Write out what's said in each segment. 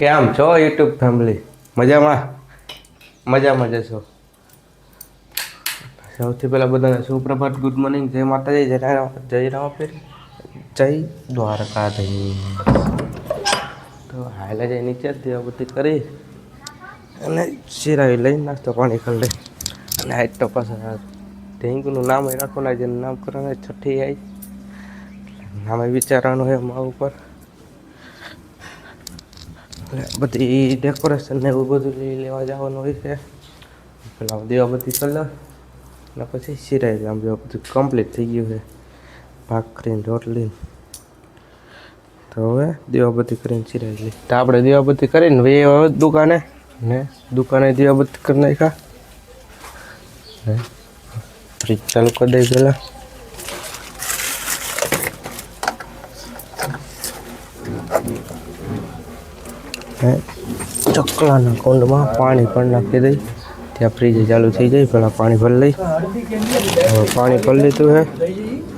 કેમ છો YouTube family મજામાં? મજામાં જશો. સૌથી પહેલાં બધાને સુપ્રભાત ગુડ મોર્નિંગ જય માતાજી, જય રામ, જય રામાપીર, જય દ્વારકાધીશ. તો હાલે જઈ નીચે દેવા બધી કરી અને શિરાવી લઈ નાસ્તો પાણી કરી લઈ અને આજ તો પાછા ઢીંગનું નામ રાખવાનું, જેનું નામ કરવાનું છઠ્ઠી આવી નામે વિચારવાનું હોય મા ઉપર. બધી ડેકોરેશન ને એવું બધું લઈ લેવા જવાનું હોય છે. પેલા દીવાબત્તી કલર અને પછી સિરાઈ આમ જો બધું કમ્પ્લીટ થઈ ગયું છે. ભાખરીને રોટલી. તો હવે દીવાબત્તી કરીને સિરાઈ લઈ તો આપણે દીવાબત્તી કરીને વે હવે દુકાને, ને દુકાને દીવાબત્તી કરી નાખ્યા. ફ્રીજ ચાલુ કરી દઈ પેલા. ચકલાના કુંડમાં પાણી પણ નાખી દઈ. ત્યાં ફ્રીજ ચાલુ થઈ જાય, પહેલાં પાણી ભરી લઈ. હવે પાણી ભરી લીધું હે.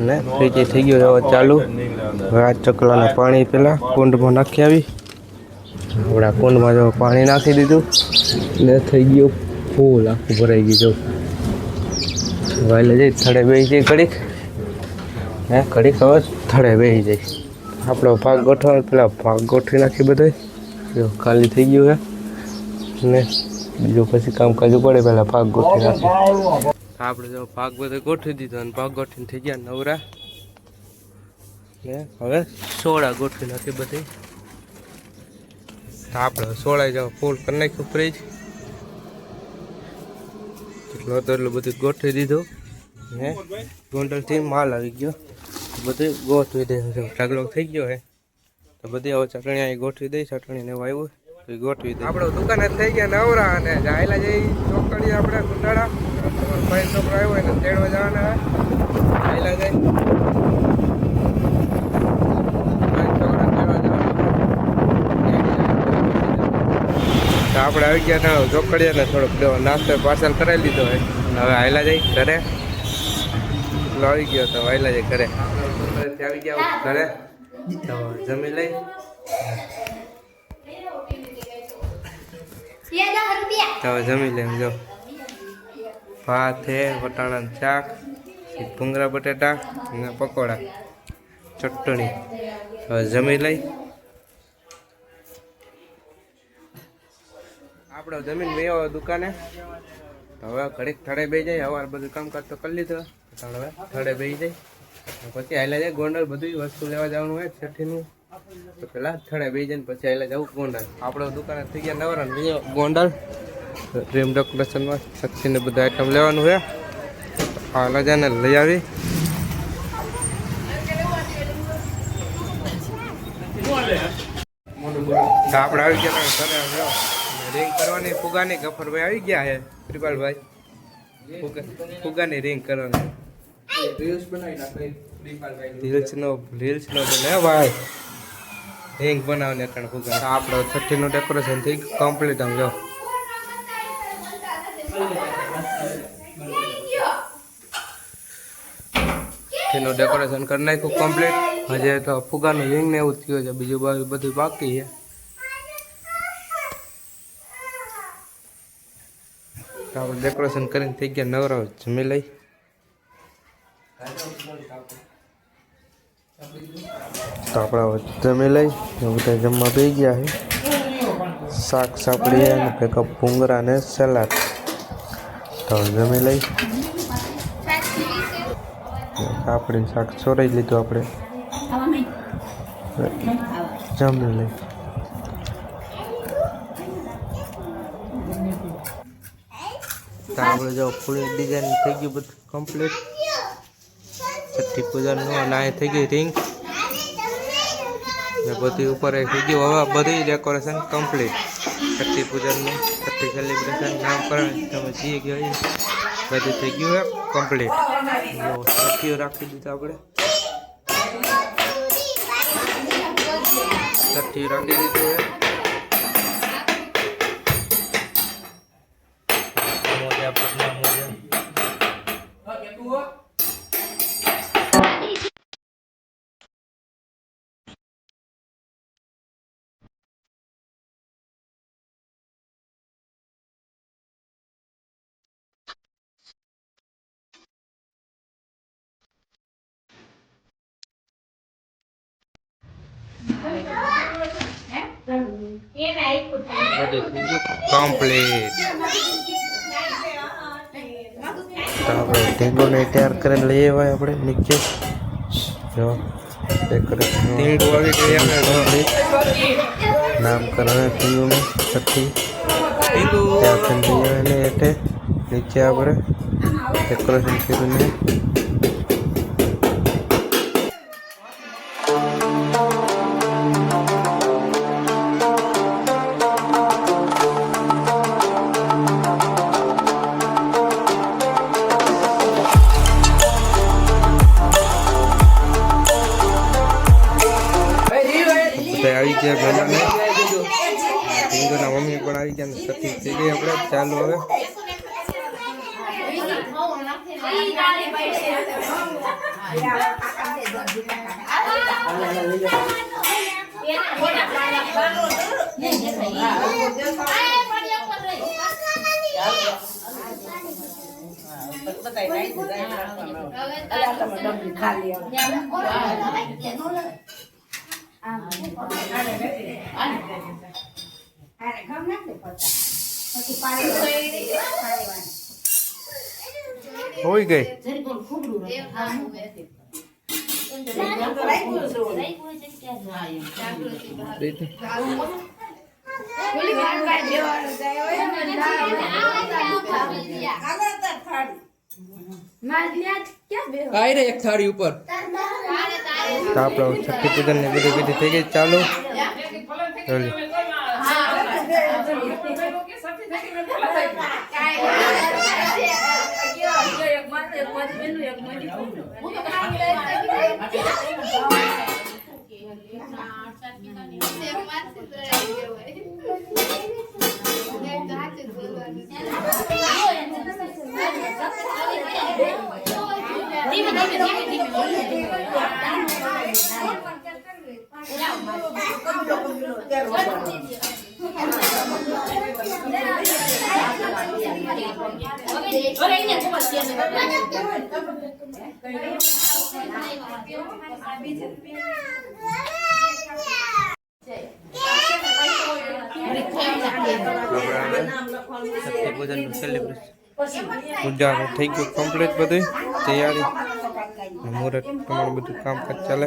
ને ફ્રીજ થઈ ગયું, હવે ચાલુ. હવે આ ચકલાના પાણી પહેલાં કુંડમાં નાખી આવી. આપણા કુંડમાં જો પાણી નાખી દીધું, ને થઈ ગયું ફૂલ, આખું ભરાઈ ગયું, જો. વાલે જઈ થડે બે જઈ ઘડીક. હે, ઘડીક હવે થડે બે જાય. આપણો ભાગ ગોઠવાનો પેલા ભાગ ગોઠવી નાખી બધો જો ખાલી થઈ ગયું છે ને બીજું પછી કામકાજ પડે પહેલાં ભાગ ગોઠવી નાખી આપણે જો ભાગ બધો ગોઠવી દીધો અને ભાગ ગોઠવીને થઈ ગયા નવરા. ને હવે સોડા ગોઠવી નાખી બધી. આપણે સોળા જાવ ફૂલ કરી નાખ્યું ફ્રીજ જેટલું હતું એટલું બધું ગોઠવી દીધું. ને ગોંડલથી માલ આવી ગયો. બધું ગોઠવી દીધું. ઢગલો થઈ ગયો હે. તો બધી હવે ચટણી અહીં ગોઠવી દઈ, ચટણી ને આવ્યું તો ગોઠવી દઈ. આપણે દુકાને થઈ ગયા નવરા અને જાયલા જઈ ચોકડી આપણે ગુંડાળા ભાઈ છોકરો આવ્યો એને તેડવા જવાના જાયલા જઈ આપણે આવી ગયા ના ચોકડીએ ને થોડોક નાસ્તો પાર્સલ કરાવી લીધો હોય હવે આયલા જઈ ઘરે. આવી ગયો તો આયલા જઈ ઘરે. આવી ગયા ઘરે. તો જમી લઈ તો જમી લે જો ભાત હે વટાણા શાક ભૂંગરા બટેટા અને પકોડા ચટણી હવે જમી લઈ આપણે જમીન બે દુકાને હવે ઘડીક થડે બે જાય હવે બધું કામકાજ તો કરી લીધું હવે થડે બે જાય પછી આયલા જાય ગોંડલ, બધી વસ્તુ લેવા જવાનું હોય છઠ્ઠીનું. તો પેલા થડે બે જઈને પછી આયલા જવું ગોંડલ. આપણે દુકાને થઈ ગયા નવરા ને ગોંડલ. ડ્રીમ ડેકોરેશનમાં શક્તિને બધા આઈટમ લેવાનું હોય આયલા જાય લઈ આવી. આપણે આવી ગયા રિંગ કરવાની, ફુગાની ગફરભાઈ આવી ગયા છે ત્રિપાલભાઈ ફુગા- ફુગાની રિંગ કરવાની. રીલ્સ નો રીલ્સ નો છઠ્ઠી નું ડેકોરેશન થઈ કમ્પ્લીટ આમ જો. છઠ્ઠીનું ડેકોરેશન કરી નાખ્યું કમ્પ્લીટ હજે તો ફુગાનું રિંગ ને એવું થયું છે. બીજું બાજુ બધું બાકી છે. આપણે ડેકોરેશન કરીને થઈ ગયા. નવરા જમી લઈ. તો આપણે જમી લઈ બધા જમવા બે ગયા છે. શાક સાપડી અને ભેગા ભૂંગરા ને સલાડ. તો જમી લઈ સાપડી શાક ચોરાઈ લીધું આપણે. જમી લઈ આપણે જો ફૂલ ડિઝાઇન થઈ ગયું બધું કમ્પ્લીટ પૂજાનું અને અહીં થઈ ગઈ રિંગ. ને બધી ઉપર એ થઈ ગયું. હવે બધી ડેકોરેશન કમ્પ્લીટ. છઠ્ઠી પૂજનનું છઠ્ઠી સેલિબ્રેશન નામકરણ તમે જે કહ્યું બધું થઈ ગયું હે કમ્પ્લીટ. છઠ્ઠીઓ રાખી દીધું આપણે. છઠ્ઠી રાખી દીધું હે. મોજા બધું થઈ ગયું કમ્પ્લીટ. તો આપણે ઢીંગોને તૈયાર કરીને લઈ આવ્યા આપણે નીચે. જો ડેકોરેશન ઢીંગો આવી ગઈ નામકરણ ઢીંગોનું છઠ્ઠી. ત્યારથી લઈ આવે ને એટલે નીચે આપણે ડેકોરેશન કરીને ગયા પહેલાને હિન્દુના મમ્મી પણ આવી ગયા સતી થઈ ગઈ આપણે. ચાલુ હવે. હોઈ ગઈ. આઈ રે એક થાળી ઉપર. તો આપણે છઠ્ઠી પૂજન થઈ ગઈ. ચાલુ. ચાલી. આપણે છઠ્ઠી પૂજનનું સેલિબ્રેશન પૂજા થઈ ગયું કમ્પ્લીટ બધું તૈયારી. મુહૂર્ત તમારું બધું કામકાજ ચાલે.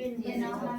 ઊભો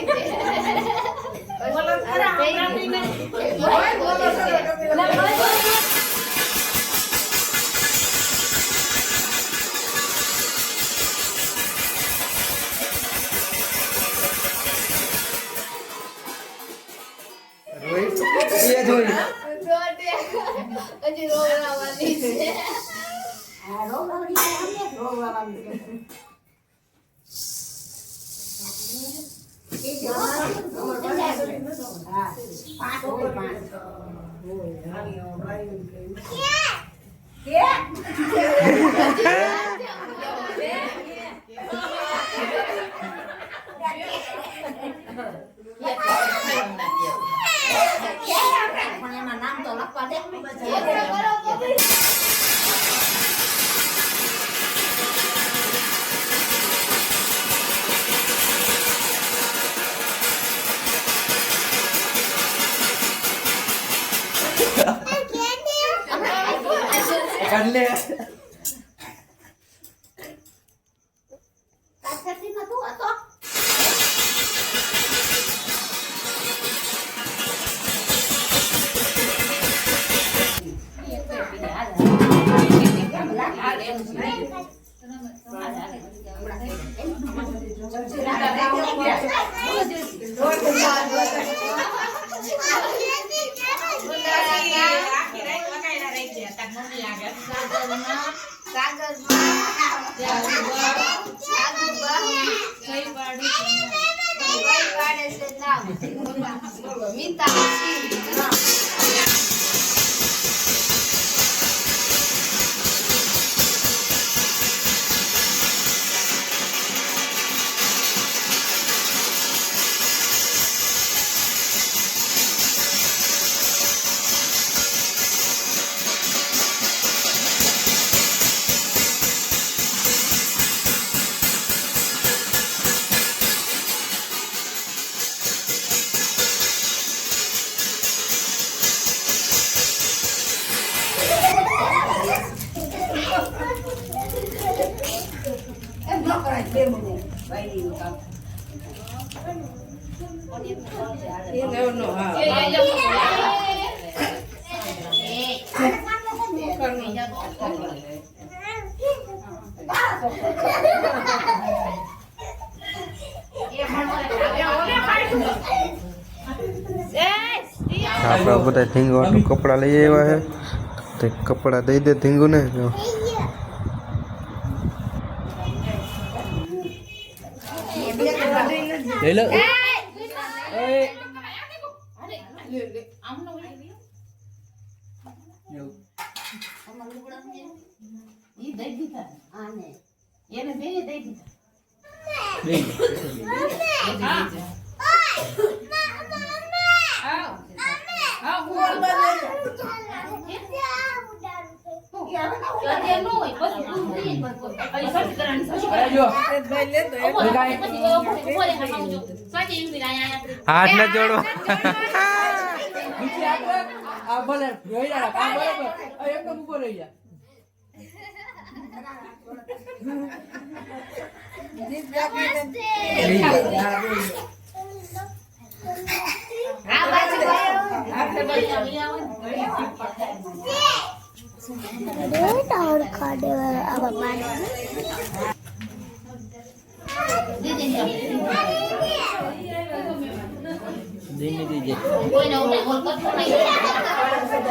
રે જોઈ હજી રોવડાવવાની છે. પણ એમાં નામ તો લખવા દે I love you. Sí, no. આપણા બધા ધીંગવાનું કપડાં લઈ આવ્યા છે તે કપડાં દઈ દે ધીંગુને જો લઈ લો એને બે દઈ દીધા અત્યારે નો હોય પછી તું દઈ જ બધું. હવે સર્ચ કરવાની સર્ચ કરવાની. જો ઊભો રહો, પછી ઊભો રહો, ઊભો રહો, ખાવજો. સર્ચ એવી રીતે અહીંયા આપણે. હાથ ન જોડો. ભલે ઊભો રહી જા. આ બાજુ. આપણે બધા અહીંયા આવો ને. દીદી ને ધીમે ધીમે કોઈને ઉડે બોલ કરતો નહીં.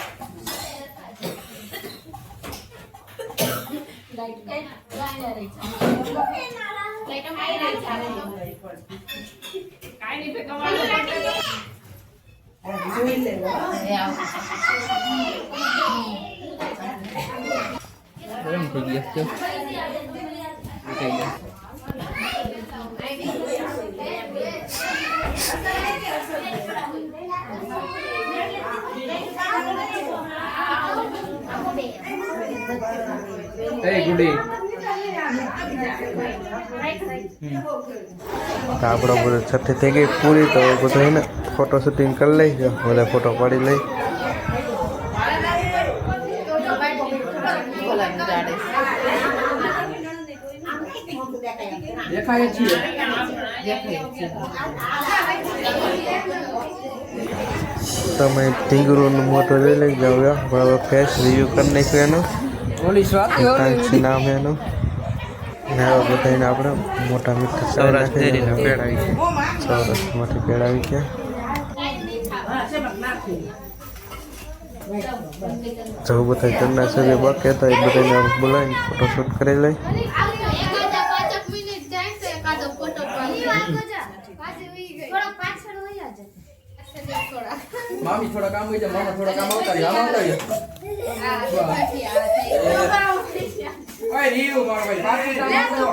ગરમ ગયા છે થઈ ગયા એ ગુડી તો આપણો બધું છઠ્ઠી થઈ ગઈ પૂરી તો બધું એને ફોટો શૂટિંગ કરી લઈ જો બધા ફોટો પાડી લઈ. દેખાય છીએ તમે ઢીંગરોનું મોટો લઈ લઈ જાઓ યા બરાબર ફેસ રિવ્યુ કરી નાખ્યું એનું. નામ એનું ને હવે બધાને આપણે મોટા મીઠા સૌરાષ્ટ્રમાંથી પેડ આવી ગયા. સૌરાષ્ટ્રમાંથી પેડાવી ગયા. જવું બધા ઘરના સભ્ય બાકી હતા એ બધાને બોલાવીને ફોટોશૂટ કરી લઈ. પાડી મામી થોડા કામ હોય છે મામા થોડા કામ આવતા રહ્યા આમ આવતા રહ્યા ઓય રીવ ભાઈ પાછી કામ કરો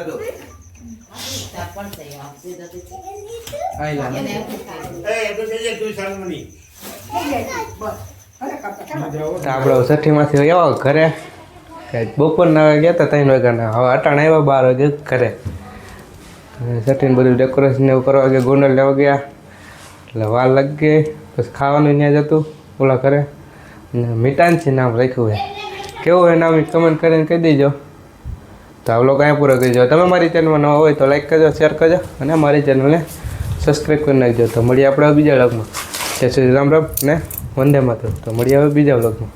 તો આઈ લા તો આપણે છઠ્ઠીમાંથી આવ્યા ઘરે. બપોરના ગયા હતા ત્રણ વાગ્યાના. હવે અટાણ આવ્યા બાર વાગે ઘરે. સટીને બધું ડેકોરેશન એવું કરવા ગયા ગોંડલ લેવા ગયા. એટલે વાર લાગી ગઈ. પછી ખાવાનું ત્યાં જતું, ઓલા ઘરે. ને છે નામ રાખ્યું છે કેવું હોય નામ કમેન્ટ કરીને કહી દેજો. તો આ લોકો અહીંયા પૂરો કરી દો તમે મારી ચેનલમાં નવા હોય તો લાઈક કરજો શેર કરજો. અને મારી ચેનલને સબસ્ક્રાઈબ કરી નાખજો. તો મળીએ આપણે બીજા વ્લોગમાં જય શ્રી રામ રામ ને વંદે માતરમ. તો મળીએ હવે બીજા વ્લોગમાં